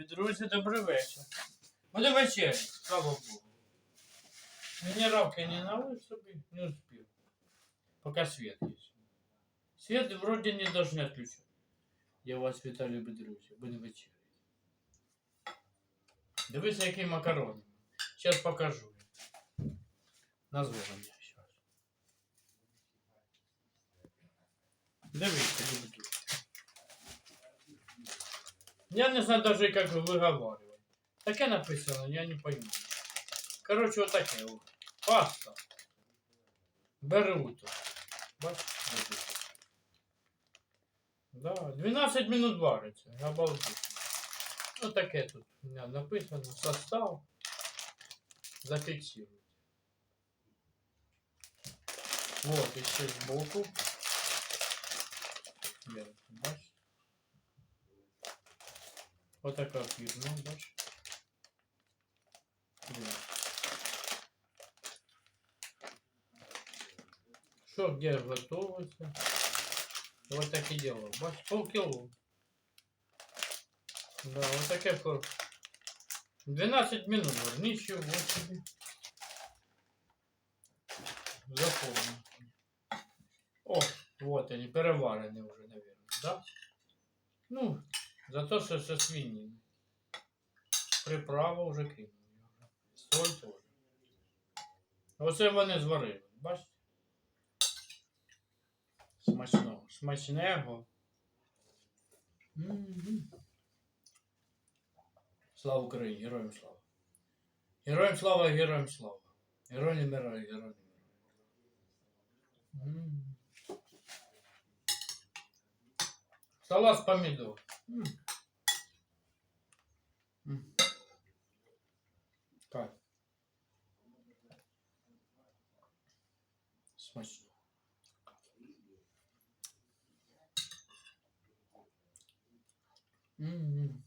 любі друзі, добрий вечір. Буде вечеря, слава Богу. Минералки не налил собі, не успів. Пока свет есть. Свет вроде не должны отключать. Я вас вітаю, любі друзі, буде вечеря. Дивися, які макарони. Сейчас покажу. Назву мені зараз. Дивіться, любі друзі. Я не знаю даже, как выговаривать. Таке написано, я не пойму. Короче, вот вот. Паста. Беруто. Бачите? Да, 12 минут варится. Обалдеть. Вот таке тут у меня написано. Состав. Зафиксируйте. Вот, еще сбоку. Вверх, бачите? Вот такая фирма, бачите? Блин. Что где готовится? Вот так и делал. Бач, полкило. Да, вот такая фор. 12 минут, вот, ничего себе. Запомнил. О, вот они, переварены уже, наверное, да? Ну, за то, що це свинина. Приправа вже кинули. Соль теж. Оце вони зварили. Бачите? Смачного. Смачного. М-м-м. Слава Україні, героям слава. Героям слава, героям слава. Герой не вмирає, герой не вмирає. М. Салат з помідор. Кайф. Смачно. М-м.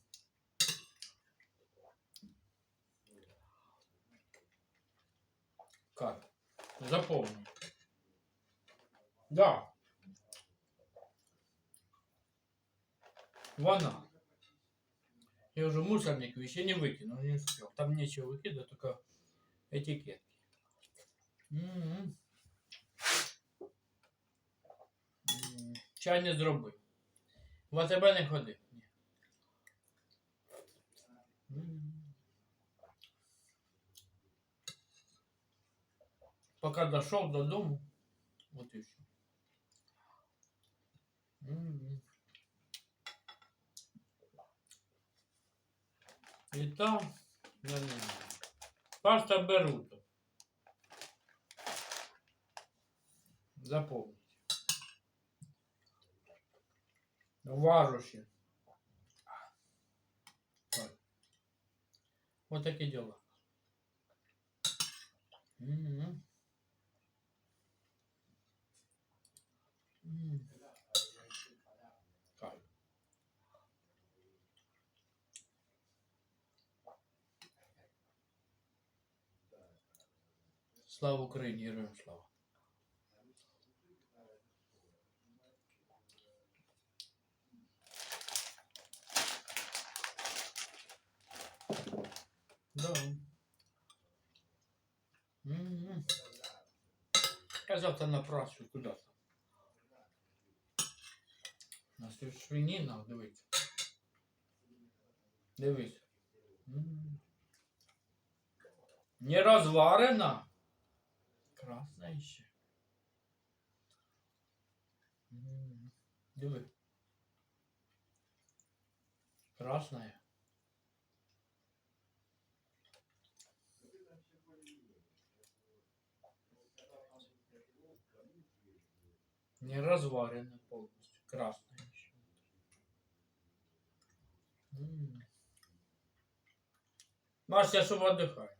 Кайф. Запомни. Да. Вона. Я уже мусорник еще не выкинул, не успел. Там нечего выкидывать, только этикетки. М-м. М, Чай не зробив. В АТБ не ходив. Ні. М. Пока дошел до дому, вот и все. М. І там, не знаю. Паста Беруто. Запомните. Важущі. Так. Вот такие дела. М-м. М. Кайф. Слава Україні, героям слава. Да. М-м. Я завтра напрашиваю куда-то. У нас тут свинина, дивіться. Дивись. М. Не розварена. Красна ще. М. Диви. Красная. Не разварена полностью. Красная еще. М. Маш, я чтобы отдыхаю.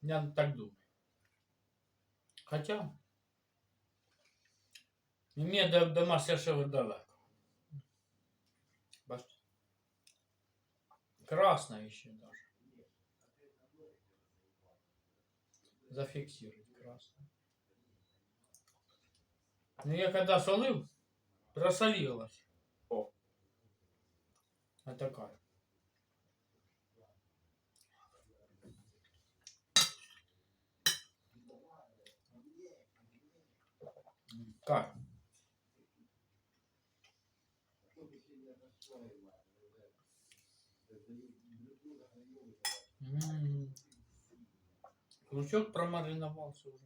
Я так думаю. Хотя, мне до, до мастер-шефа далеко. Бачите? Красная еще даже. Зафиксировать красную. Ну я когда солил, просолилась. О. А такая. Как? М. Лучок промариновался уже.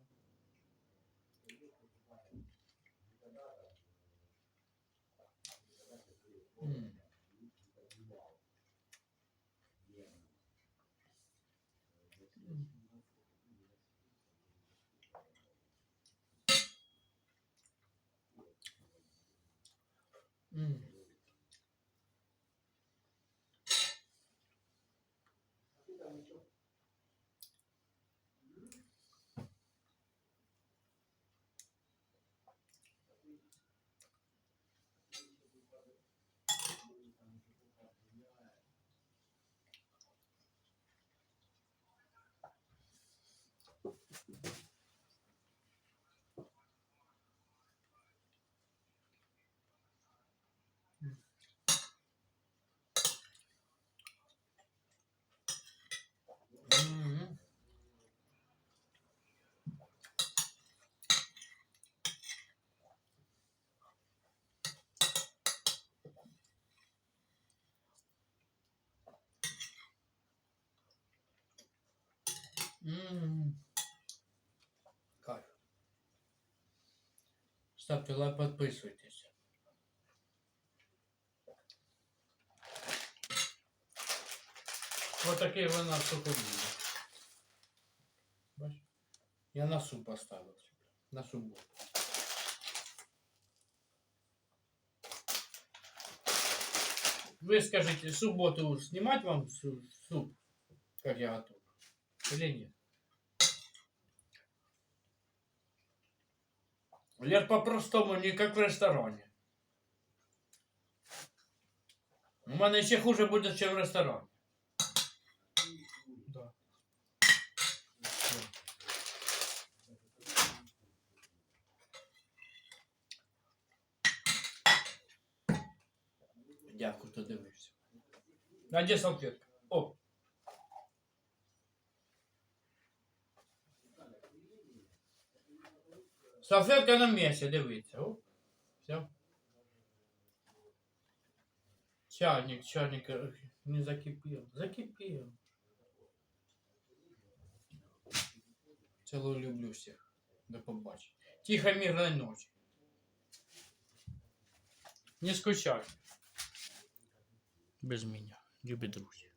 М. М. М. М. М. Кайф. Ставьте лайк, подписывайтесь. Вот такие вы на сухомиле. Бачиш? Я на суп поставил. На субботу. Вы скажите, субботу снимать вам су- суп, как я готовлю? Или нет? Я по-простому, не как в ресторане. У мене ще хуже буде, ніж в ресторані. Да. Дякую, хто дивився. Де салфетка? Салфетка на місці, дивіться. О. Все. Чайник, чайник е, не закипів. Закипів. Целую люблю всіх. До побачення. Тихо, мирной ночи. Не скучай. Без меня. Любі друзі.